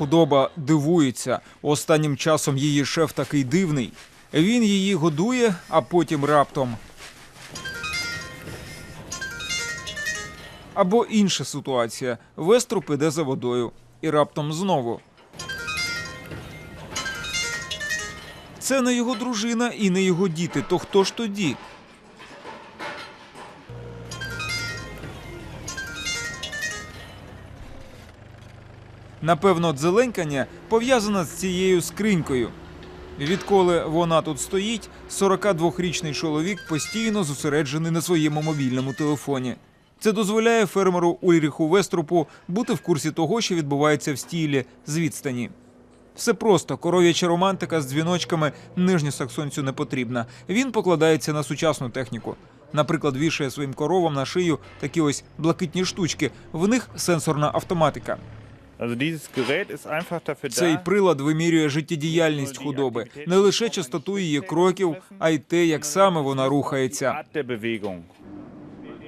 худоба дивується. Останнім часом її шеф такий дивний. Він її годує, а потім раптом. Або інша ситуація. Веструб іде за водою. І раптом знову. Це не його дружина і не його діти. То хто ж тоді? Напевно, дзеленькання пов'язане з цією скринькою. Відколи вона тут стоїть, 42-річний чоловік постійно зосереджений на своєму мобільному телефоні. Це дозволяє фермеру Ульріху Веструпу бути в курсі того, що відбувається в стілі з відстані. Все просто коров'яча романтика з дзвіночками нижньосаксонцю не потрібна. Він покладається на сучасну техніку. Наприклад, вішає своїм коровам на шию такі ось блакитні штучки. В них сенсорна автоматика. Цей прилад вимірює життєдіяльність худоби, не лише частоту її кроків, а й те, як саме вона рухається.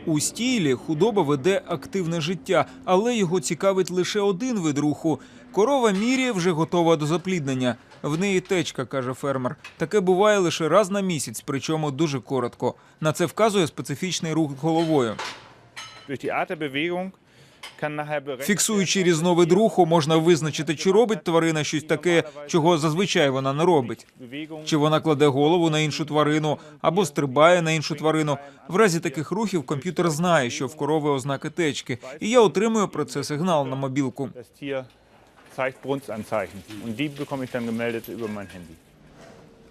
У стілі худоба веде активне життя, але його цікавить лише один вид руху. Корова міряє вже готова до запліднення. В неї течка, каже фермер. Таке буває лише раз на місяць, причому дуже коротко. На це вказує специфічний рух головою. Фіксуючи різновид руху, можна визначити, чи робить тварина щось таке, чого зазвичай вона не робить. Чи вона кладе голову на іншу тварину або стрибає на іншу тварину. В разі таких рухів комп'ютер знає, що в корови ознаки течки, і я отримую про це сигнал на мобілку. zeigt Brunstanzeichen. Und die bekomme ich dann gemeldet über mein Handy.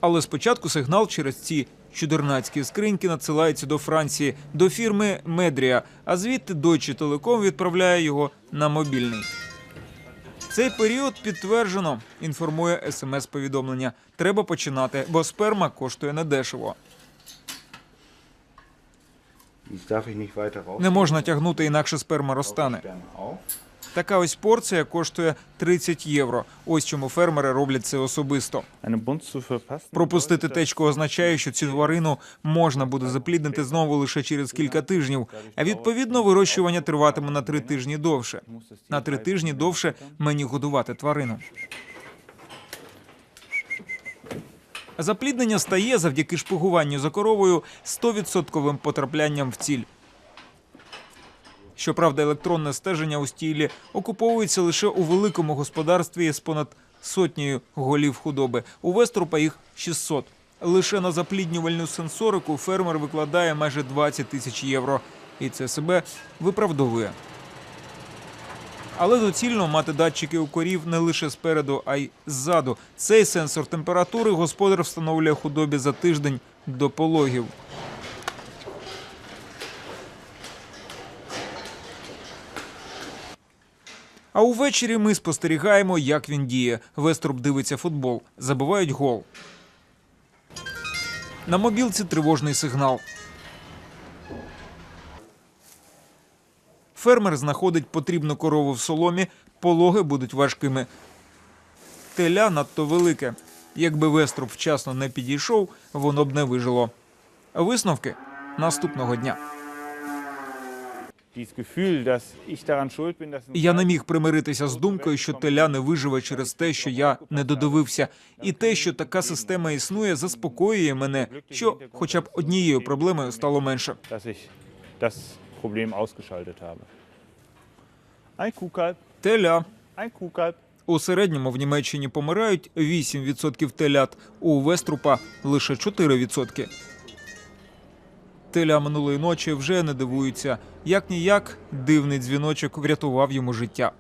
Але спочатку сигнал через ці чудернацькі скриньки надсилається до Франції, до фірми Медрія, а звідти Deutsche Telekom відправляє його на мобільний. Цей період підтверджено, інформує смс-повідомлення. Треба починати, бо сперма коштує недешево. Не можна тягнути, інакше сперма розтане. Така ось порція коштує 30 євро. Ось чому фермери роблять це особисто. Пропустити течку означає, що цю тварину можна буде запліднити знову лише через кілька тижнів. А відповідно, вирощування триватиме на три тижні довше. На три тижні довше мені годувати тварину. Запліднення стає завдяки шпигуванню за коровою 100% потраплянням в ціль. Щоправда, електронне стеження у стілі окуповується лише у великому господарстві з понад сотнею голів худоби. У Веструпа їх 600. Лише на запліднювальну сенсорику фермер викладає майже 20 тисяч євро. І це себе виправдовує. Але доцільно мати датчики у корів не лише спереду, а й ззаду. Цей сенсор температури господар встановлює худобі за тиждень до пологів. А увечері ми спостерігаємо, як він діє. Веструб дивиться футбол, забивають гол. На мобілці тривожний сигнал. Фермер знаходить потрібну корову в соломі, пологи будуть важкими. Теля надто велике. Якби Веструб вчасно не підійшов, воно б не вижило. Висновки наступного дня. Я не міг примиритися з думкою, що теля не виживе через те, що я не додивився, і те, що така система існує, заспокоює мене, що хоча б однією проблемою стало менше. Теля. У середньому в Німеччині помирають 8% телят, у Веструпа лише 4%. Теля минулої ночі вже не дивуються. Як ніяк дивний дзвіночок врятував йому життя.